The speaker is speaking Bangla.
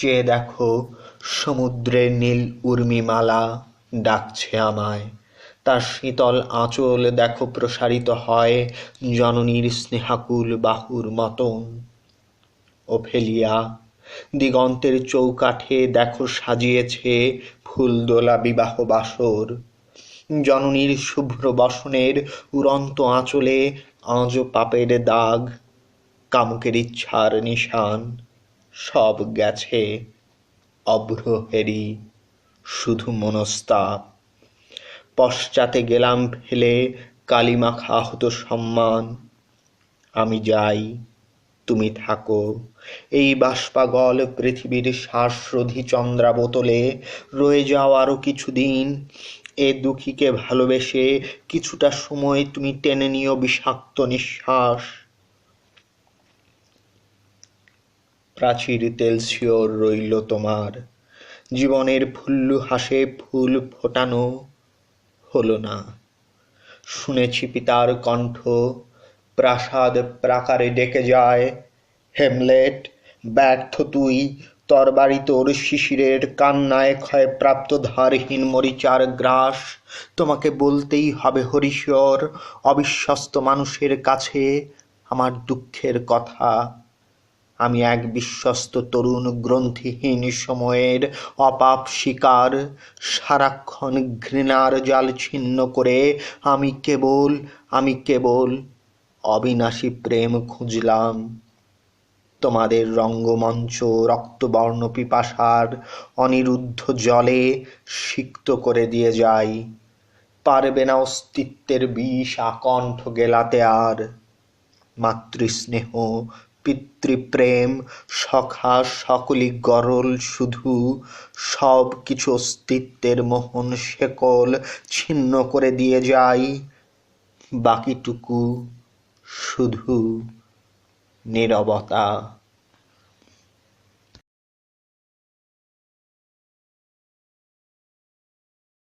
চেয়ে দেখো সমুদ্রের নীল উর্মিমালা ডাকছে আমায়। তার শীতল আঁচল দেখো প্রসারিত হয় জননীর স্নেহাকুল বাহুর মতন। ওফেলিয়া, দিগন্তের চৌকাঠে দেখো সাজিয়েছে ফুলদোলা বিবাহ বাসর। জননীর শুভ্র বসনের উড়ন্ত আঁচলে আজ পাপের দাগ, কামুকের ইচ্ছার নিশান। সব গেছে অব্রহেরি শুধু মনস্তাপ পশ্চাতে গেলাম ফেলে, কালিমাখা হতো সম্মান। আমি যাই, তুমি থাকো। এই বাষ্পাগল পৃথিবীর শ্বাসরোধী চন্দ্রাবোতলে রয়ে যাও আরও কিছুদিন। এ দুঃখীকে ভালোবেসে কিছুটা সময় তুমি টেনে নিও বিষাক্ত নিঃশ্বাস। প্রাচীর তেল শিওর রইল তোমার। জীবনের ফুল্লু হাসে ফুল ফোটানো হলো না। শুনেছি পিতার কণ্ঠ, প্রাসাদ প্রাকারে ডেকে যায়। হেমলেট, ব্যর্থ তুই, তরবারি তোর শিশিরের কান্নায় ক্ষয়প্রাপ্ত ধারহীন মরিচার গ্রাস। তোমাকে বলতেই হবে হরিশ্বর অবিশ্বস্ত মানুষের কাছে আমার দুঃখের কথা। আমি এক বিশ্বস্ত তরুণ গ্রন্থিহীন সময়ের অপাপ শিকার, সারাক্ষণ ঘৃণার জাল ছিন্ন করে আমি কেবল আমি কেবল অবিনাশী প্রেম খুঁজলাম। তোমাদের রঙ্গমঞ্চ, রক্তবর্ণ পিপাসার অনিরুদ্ধ জলে সিক্ত করে দিয়ে যাই। পারবে না অস্তিত্বের বিষ আকণ্ঠ গেলাতে আর। মাতৃস্নেহ পিতৃপ্রেম, সখা, সকলি গরল, শুধু সব কিছু অস্তিত্বের মোহন শেকল ছিন্ন করে দিয়ে যাই। বাকিটুকু শুধু নীরবতা।